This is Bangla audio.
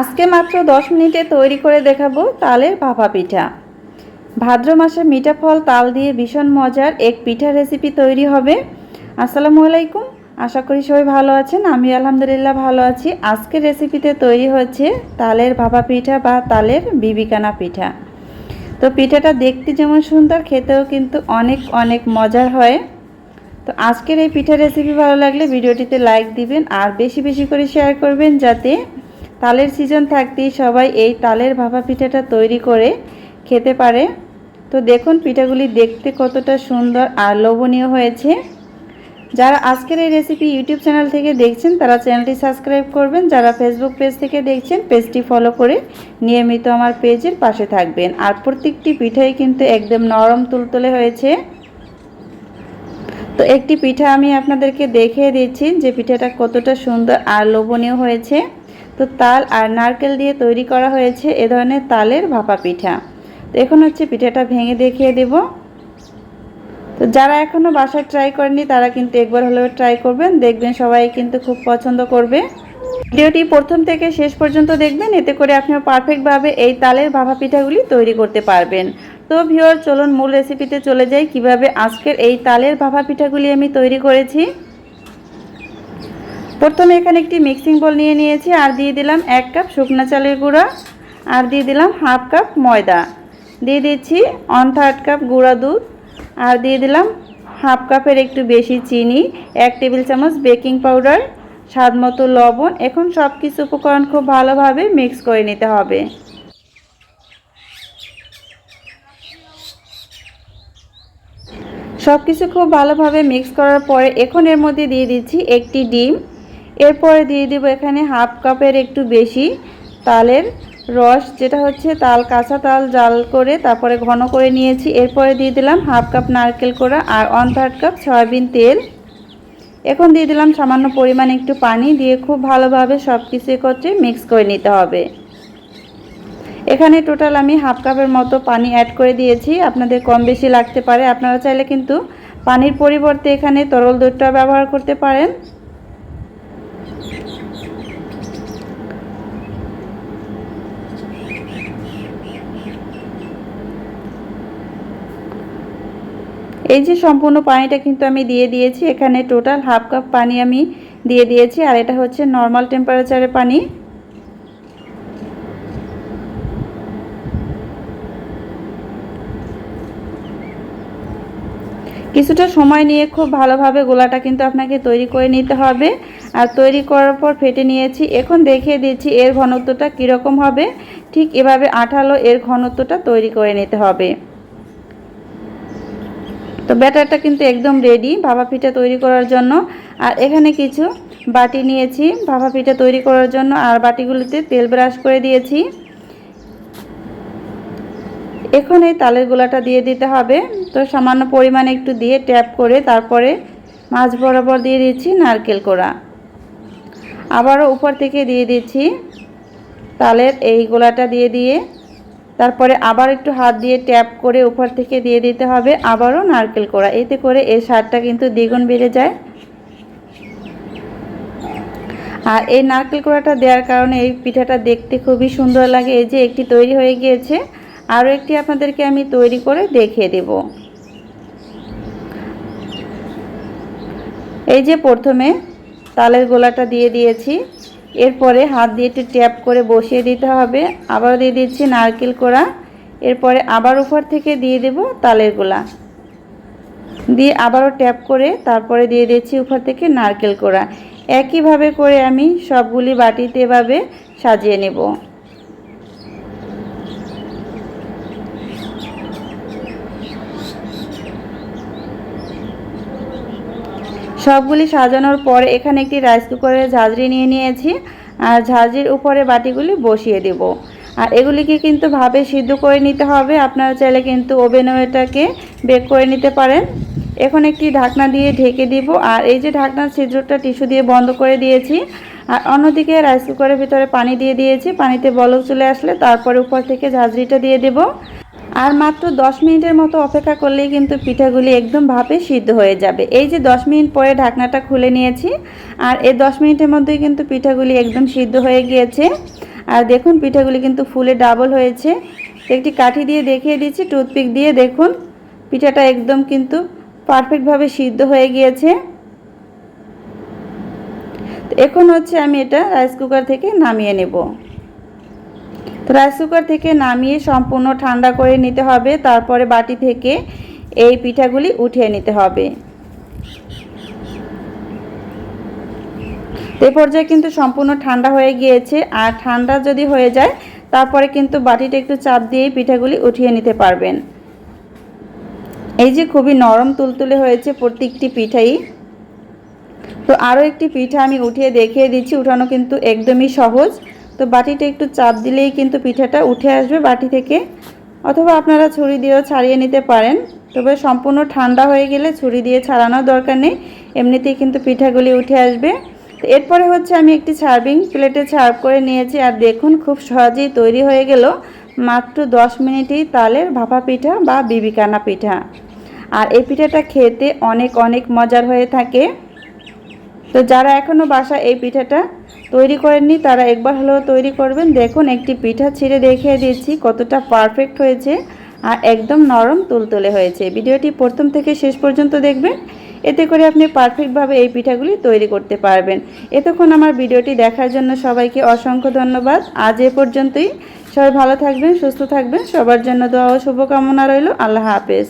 আজকে মাত্র দশ মিনিটে তৈরি করে দেখাবো তালের ভাপা পিঠা। ভাদ্র মাসে মিঠা ফল, তাল দিয়ে ভীষণ মজার এক পিঠা রেসিপি তৈরি হবে। আসসালামু আলাইকুম, আশা করি সবাই ভালো আছেন আমি আলহামদুলিল্লাহ ভালো আছি। আজকের রেসিপিতে তৈরি হচ্ছে তালের ভাপা পিঠা বা তালের বিবিকানা পিঠা। তো পিঠাটা দেখতে যেমন সুন্দর, খেতেও কিন্তু অনেক অনেক মজার হয়। তো আজকের এই পিঠা রেসিপি ভালো লাগলে ভিডিওটিতে লাইক দিবেন আর বেশি বেশি করে শেয়ার করবেন যাতে তালের সিজন থাকতেই সবাই এই তালের ভাপা পিঠাটা তৈরি করে খেতে পারে। তো দেখুন পিঠাগুলি দেখতে কতটা সুন্দর আর লোভনীয় হয়েছে। যারা আজকের এই রেসিপি ইউটিউব চ্যানেল থেকে দেখছেন, তারা চ্যানেলটি সাবস্ক্রাইব করবেন। যারা ফেসবুক পেজ থেকে দেখছেন পেজটি ফলো করে নিয়মিত আমার পেজের পাশে থাকবেন। আর প্রত্যেকটি পিঠাই কিন্তু একদম নরম তুলতুলে হয়েছে। তো একটি পিঠা আমি আপনাদেরকে দেখিয়ে দিচ্ছি যে পিঠাটা কতটা সুন্দর আর লোভনীয় হয়েছে। তো তাল আর নারকেল দিয়ে তৈরি করা হয়েছে এ ধরনের তালের ভাপা পিঠা। তো এখন হচ্ছে পিঠাটা ভেঙে দেখিয়ে দেব। তো যারা এখনও বাসায় ট্রাই করেনি তারা কিন্তু একবার হলেও ট্রাই করবেন। দেখবেন সবাই কিন্তু খুব পছন্দ করবে। ভিডিওটি প্রথম থেকে শেষ পর্যন্ত দেখবেন, এতে করে আপনিও পারফেক্টভাবে এই তালের ভাপা পিঠাগুলি তৈরি করতে পারবেন। তো ভিওর চলুন মূল রেসিপিতে চলে যাই। কীভাবে আজকের এই তালের ভাপা পিঠাগুলি আমি তৈরি করেছি। প্রথমে এখানে একটি মিক্সিং বল নিয়ে নিয়েছি, আর দিয়ে দিলাম এক কাপ শুকনা চালের গুঁড়া, আর দিয়ে দিলাম হাফ কাপ ময়দা। দিয়ে দিচ্ছি ওয়ান থার্ড কাপ গুঁড়া দুধ, আর দিয়ে দিলাম হাফ কাপের একটু বেশি চিনি, এক টেবিল চামচ বেকিং পাউডার স্বাদ মতো লবণ। এখন সব কিছু উপকরণ খুব ভালোভাবে মিক্স করে নিতে হবে। সব কিছু খুব ভালোভাবে মিক্স করার পরে এখন এর মধ্যে দিয়ে দিচ্ছি একটি ডিম। এরপরে দিয়ে দেবো এখানে হাফ কাপের একটু বেশি তালের রস, যেটা হচ্ছে তাল, কাঁচা তাল জাল করে তারপরে ঘন করে নিয়েছি। এরপরে দিয়ে দিলাম হাফ কাপ নারকেল কোড়া আর ওয়ান থার্ড কাপ সয়াবিন তেল। এখন দিয়ে দিলাম সামান্য পরিমাণ একটু পানি দিয়ে খুব ভালোভাবে সব কিছু একত্রে মিক্স করে নিতে হবে। এখানে টোটাল আমি হাফ কাপের মতো পানি অ্যাড করে দিয়েছি। আপনাদের কম বেশি লাগতে পারে। আপনারা চাইলে কিন্তু পানির পরিবর্তে এখানে তরল দুধটা ব্যবহার করতে পারেন। এই যে সম্পূর্ণ পানিটা কিন্তু আমি দিয়ে দিয়েছি, এখানে টোটাল হাফ কাপ পানি আমি দিয়ে দিয়েছি, আর এটা হচ্ছে নর্মাল টেম্পারেচারের পানি। কিছুটা সময় নিয়ে খুব ভালোভাবে গোলাটা কিন্তু আপনাকে তৈরি করে নিতে হবে, আর তৈরি করার পর ফেটে নিয়েছি। এখন দেখিয়ে দিচ্ছি এর ঘনত্বটা কীরকম হবে, ঠিক এভাবে আঠালো এর ঘনত্বটা তৈরি করে নিতে হবে। তো ব্যাটারটা কিন্তু একদম রেডি ভাপা পিঠা তৈরি করার জন্য। আর এখানে কিছু বাটি নিয়েছি ভাপা পিঠা তৈরি করার জন্য। আর বাটিগুলিতে তেল ব্রাশ করে দিয়েছি। এখন এই তালের গোলাটা দিয়ে দিতে হবে। তো সামান্য পরিমাণে একটু দিয়ে ট্যাপ করে তারপরে মাছ বরাবর দিয়ে দিচ্ছি নারকেল কোড়া। আবারও উপর থেকে দিয়ে দিচ্ছি তালের এই গোলাটা দিয়ে দিয়ে। তারপরে আবার একটু হাত দিয়ে ট্যাপ করে উপর থেকে দিয়ে দিতে হবে, আবারও নারকেল কোড়া। এতে করে এই স্বাদটা কিন্তু দ্বিগুণ বেড়ে যায়। আর এই নারকেল কোড়াটা দেওয়ার কারণে এই পিঠাটা দেখতে খুবই সুন্দর লাগে। এই যে একটি তৈরি হয়ে গিয়েছে, আরও একটি আপনাদেরকে আমি তৈরি করে দেখিয়ে দেব। এই যে প্রথমে তালের গোলাটা দিয়ে দিয়েছি। এরপরে হাত দিয়ে একটু ট্যাপ করে বসিয়ে দিতে হবে। আবার দিয়ে দিচ্ছি নারকেল কোড়া। এরপরে আবার উপর থেকে দিয়ে দেব তালের গোলা। দিয়ে আবারও ট্যাপ করে তারপরে দিয়ে দিচ্ছি উপর থেকে নারকেল কোড়া। একইভাবে করে আমি সবগুলি বাটিতে এভাবে সাজিয়ে নেব। সবগুলি সাজানোর পরে এখানে একটি রাইস কুকারের ঝাঁঝরি নিয়ে নিয়েছি। আর ঝাঁঝরির উপরে বাটিগুলি বসিয়ে দেব। আর এগুলিকে কিন্তু ভাবে সিদ্ধ করে নিতে হবে। আপনারা চাইলে কিন্তু ওভেনও এটাকে বেক করে নিতে পারেন। এখন একটি ঢাকনা দিয়ে ঢেকে দিব। আর এই যে ঢাকনার ছিদ্রটা টিস্যু দিয়ে বন্ধ করে দিয়েছি। আর অন্যদিকে রাইস কুকারের ভিতরে পানি দিয়ে দিয়েছি। পানিতে বলক চলে আসলে তারপরে উপর থেকে ঝাঁঝরিটা দিয়ে দেব। আর মাত্র দশ মিনিটের মতো অপেক্ষা করলেই কিন্তু পিঠাগুলি একদম ভাপে সিদ্ধ হয়ে যাবে। এই যে দশ মিনিট পরে ঢাকনাটা খুলে নিয়েছি, আর এই দশ মিনিটের মধ্যেই কিন্তু পিঠাগুলি একদম সিদ্ধ হয়ে গিয়েছে। আর দেখুন, পিঠাগুলি কিন্তু ফুলে ডাবল হয়েছে। একটি কাঠি দিয়ে দেখিয়ে দিচ্ছি, টুথপিক দিয়ে দেখুন, পিঠাটা একদম কিন্তু পারফেক্টভাবে সিদ্ধ হয়ে গিয়েছে। এখন হচ্ছে আমি এটা রাইস কুকার থেকে নামিয়ে নেব। রাইস কুকার থেকে নামিয়ে সম্পূর্ণ ঠান্ডা করে নিতে হবে। তারপরে বাটি থেকে এই পিঠাগুলি উঠিয়ে নিতে হবে। এ পর্যায়ে কিন্তু সম্পূর্ণ ঠান্ডা হয়ে গিয়েছে। আর ঠান্ডা যদি হয়ে যায়, তারপরে কিন্তু বাটিটা একটু চাপ দিয়ে পিঠাগুলি উঠিয়ে নিতে পারবেন। এই যে খুবই নরম তুলতুলে হয়েছে প্রত্যেকটি পিঠাই। তো আরও একটি পিঠা আমি উঠিয়ে দেখিয়ে দিচ্ছি। উঠানো কিন্তু একদমই সহজ। তো বাটিটা একটু চাপ দিলেই কিন্তু পিঠাটা উঠে আসবে বাটি থেকে। অথবা আপনারা ছুরি দিয়েও ছাড়িয়ে নিতে পারেন। তবে সম্পূর্ণ ঠান্ডা হয়ে গেলে ছুরি দিয়ে ছাড়ানোর দরকার নেই। এমনিতেই কিন্তু পিঠাগুলি উঠে আসবে। তো এরপরে হচ্ছে আমি একটি সার্ভিং প্লেটে সার্ভ করে নিয়েছি। আর দেখুন, খুব সহজেই তৈরি হয়ে গেল। মাত্র দশ মিনিটেই তালের ভাপা পিঠা বা বিবিকানা পিঠা। আর এই পিঠাটা খেতে অনেক অনেক মজার হয়ে থাকে। তো যারা এখনও বাসা এই পিঠাটা তৈরি করেননি, তারা একবার হলেও তৈরি করবেন। দেখুন, একটি পিঠা ছিঁড়ে দেখিয়ে দিচ্ছি কতটা পারফেক্ট হয়েছে আর একদম নরম তুলতুলে হয়েছে। ভিডিওটি প্রথম থেকে শেষ পর্যন্ত দেখবেন। এতে করে আপনি পারফেক্টভাবে এই পিঠাগুলি তৈরি করতে পারবেন। এতক্ষণ আমার ভিডিওটি দেখার জন্য সবাইকে অসংখ্য ধন্যবাদ। আজ এ পর্যন্তই। সবাই ভালো থাকবেন, সুস্থ থাকবেন। সবার জন্য দোয়া ও শুভকামনা রইল। আল্লাহ হাফেজ।